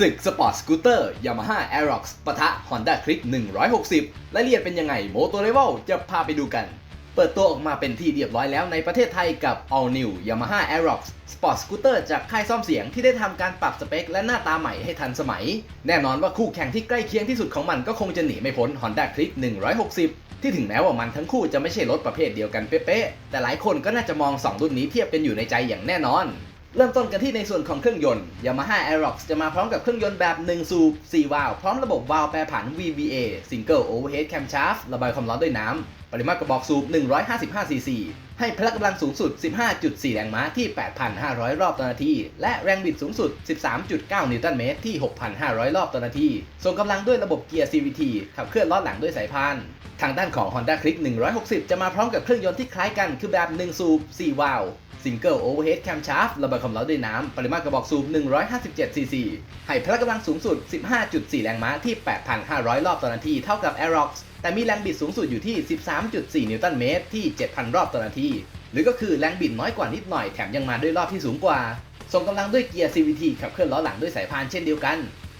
ศึกสปอร์ตสกูตเตอร์ Yamaha Aerox ปะทะ Honda c l i c 160รายละเอียดเป็นยังไง m o t o r i v a l จะพาไปดูกัน เปิดตัวออกมาเป็นที่เรียบร้อยแล้วในประเทศไทยกับ All New Yamaha Aerox Sport Scooter จากค่ายซ่อมเสียงที่ได้ทำการปรับสเปคและหน้าตาใหม่ให้ทันสมัย แน่นอนว่าคู่แข่งที่ใกล้เคียงที่สุดของมันก็คงจะหนีไม่พ้น Honda Click 160 ที่ถึงแม้ว่ามันทั้งคู่จะไม่ใช่รถประเภทเดียวกันเป๊ะๆแต่หลายคนก็น่าจะมอง 2 รุ่นนี้เทียบกันอยู่ในใจอย่างแน่นอน เริ่มต้นกันที่ในส่วนของเครื่องยนต์ Yamaha Aerox จะมาพร้อมกับเครื่องยนต์แบบ 1 สูบ 4 วาล์วพร้อมระบบวาล์วแปรผัน VVA Single Overhead Camshaft ระบายความร้อนด้วยน้ำ ริมาตรกระบอกสูบ 155 cc ให้พละกำลังสูงสุด 15.4 แรงม้าที่ 8,500 รอบต่อนาที และแรงบิดสูงสุด 13.9 นิวตันเมตรที่ 6,500 รอบต่อนาทีส่งกำลังด้วยระบบเกียร์ CVT ขับเคลื่อนล้อหลังด้วยสายพานทางด้านของ Honda Click 160 จะมาพร้อมกับเครื่องยนต์ที่คล้ายกันคือแบบ 1 สูบ 4 วาล์ว Single Overhead Camshaft ระบายความร้อนด้วยน้ำ ปริมาตรกระบอกสูบ 157 cc ให้พละกำลังสูงสุด 15.4 แรงม้าที่ 8,500 รอบต่อนาที เท่ากับ Aerox แต่มีแรงบิดสูงสุดอยู่ที่ 13.4 นิวตันเมตรที่ 7,000 รอบต่อนาที หรือก็คือแรงบิดน้อยกว่านิดหน่อยแถมยังมาด้วยรอบที่สูงกว่า ส่งกำลังด้วยเกียร์ CVT ขับเคลื่อนล้อหลังด้วยสายพานเช่นเดียวกัน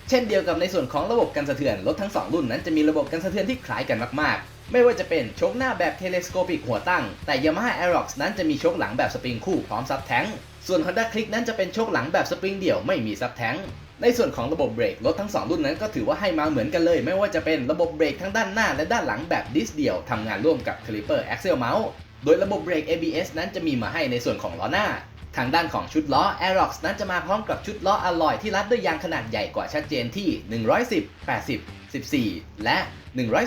เช่นเดียวกับในส่วนของระบบกันสะเทือน รถทั้ง 2 รุ่นนั้นจะมีระบบกันสะเทือนที่คล้ายกันมากๆ ไม่ว่าจะเป็นชคหน้าแบบเทเลสโคปิกหัวตั้ง แต่ Yamaha Aerox นั้นจะมีชคหลังแบบสปริงคู่พร้อมซับแท้ง ส่วน Honda Click นั้นจะเป็นโชคหลังแบบสปริงเดี่ยวไม่มีซับแท้งในส่วนของระบบเบรกรถทั้ง 2 รุ่นนั้นก็ถือว่าให้มาเหมือนกันเลย ไม่ว่าจะเป็นระบบเบรกทั้งด้านหน้าและด้านหลังแบบดิสเดี่ยวทำงานร่วมกับ Caliper Axle Mount โดยระบบเบรก ABS นั้นจะมีมาให้ในส่วนของล้อหน้า ทางด้านของชุดล้อ Aerox นั้นจะมาพร้อมกับชุดล้ออลลอยที่รัดด้วยยางขนาดใหญ่กว่าชัดเจนที่ 110 80 14 และ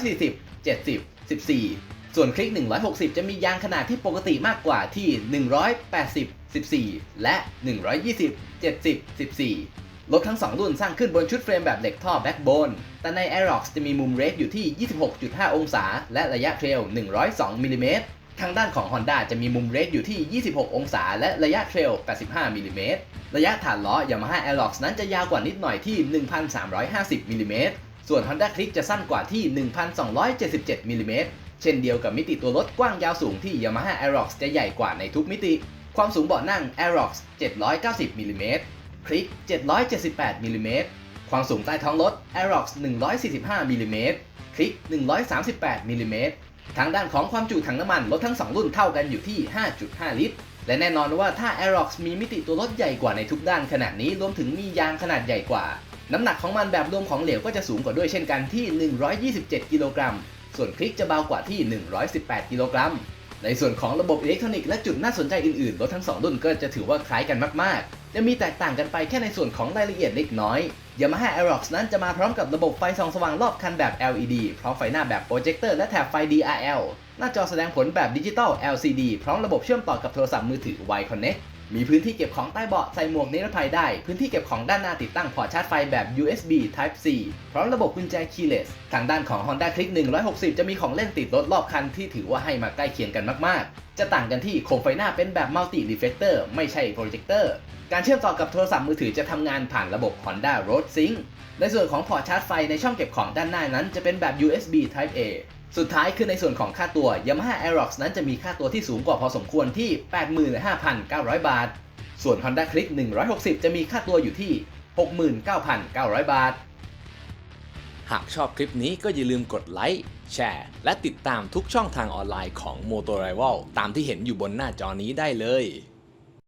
140 70 14 ส่วนคลิก 160 จะมียางขนาดที่ปกติมากกว่าที่ 180 14 และ 120 70 14 รถทั้ง 2 รุ่นสร้างขึ้นบนชุดเฟรมแบบเหล็กท่อแบ็กโบน แต่ใน Aerox จะมีมุมเรสอยู่ที่ 26.5 องศา และระยะเทรล 102 มิลลิเมตร ทางด้านของ Honda จะมีมุมเรสอยู่ที่ 26 องศา และระยะเทรล 85 มิลลิเมตร ระยะฐานล้อ Yamaha Aerox นั้นจะยาวกว่านิดหน่อยที่ 1,350 มิลิเมตร ส่วน Honda Click จะสั้นกว่าที่ 1,277 มิลลิเมตร เช่นเดียวกับมิติตัวรถกว้างยาวสูงที่ Yamaha Aerox จะใหญ่กว่าในทุกมิติ ความสูงเบาะนั่ง Aerox 790มิลลิเมตร Click 778มิลลิเมตรความสูงใต้ท้องรถ Aerox 145มิลลิเมตร Click 138มิลลิเมตรทางด้านของความจุถังน้ำมันรถทั้ง 2 รุ่นเท่ากันอยู่ที่ 5.5 ลิตร และแน่นอนว่าถ้า Aerox มีมิติตัวรถใหญ่กว่าในทุกด้านขนาดนี้รวมถึงมียางขนาดใหญ่กว่า น้ำหนักของมันแบบรวมของเหลวก็จะสูงกว่าด้วยเช่นกันที่ 127 กิโลกรัม ส่วนคลิกจะเบากว่าที่ 118 กิโลกรัม ในส่วนของระบบอิเล็กทรอนิกส์และจุดน่าสนใจอื่นๆ รถทั้ง 2 รุ่นก็จะถือว่าคล้ายกันมากๆ จะมีแตกต่างกันไปแค่ในส่วนของรายละเอียดเล็กน้อย Yamaha Aerox นั้นจะมาพร้อมกับระบบไฟส่องสว่างรอบคันแบบ LED พร้อมไฟหน้าแบบโปรเจคเตอร์และแถบไฟ DRL หน้าจอแสดงผลแบบดิจิตอล LCD พร้อมระบบเชื่อมต่อกับโทรศัพท์มือถือ Y Connect มีพื้นที่เก็บของใต้เบาะใส่หมวกนิรภัยได้ พื้นที่เก็บของด้านหน้าติดตั้งพอร์ตชาร์จไฟแบบ USB Type C พร้อมระบบกุญแจ keyless ทางด้านของ Honda Click 160 จะมีของเล่นติดรถรอบคันที่ถือว่าให้มาใกล้เคียงกันมากๆ จะต่างกันที่โคมไฟหน้าเป็นแบบ Multi Reflector ไม่ใช่ Projector การเชื่อมต่อกับโทรศัพท์มือถือจะทำงานผ่านระบบ Honda Road Sync ในส่วนของพอร์ตชาร์จไฟในช่องเก็บของด้านหน้านั้นจะเป็นแบบ USB Type A สุดท้ายคือในส่วนของค่าตัว Yamaha Aerox นั้นจะมีค่าตัวที่สูงกว่าพอสมควรที่ 85,900 บาท ส่วน Honda Click 160 จะมีค่าตัวอยู่ที่ 69,900 บาท หากชอบคลิปนี้ก็อย่าลืมกดไลค์ แชร์ และติดตามทุกช่องทางออนไลน์ของ m o t o r i v a l ตามที่เห็นอยู่บนหน้าจอนี้ได้เลย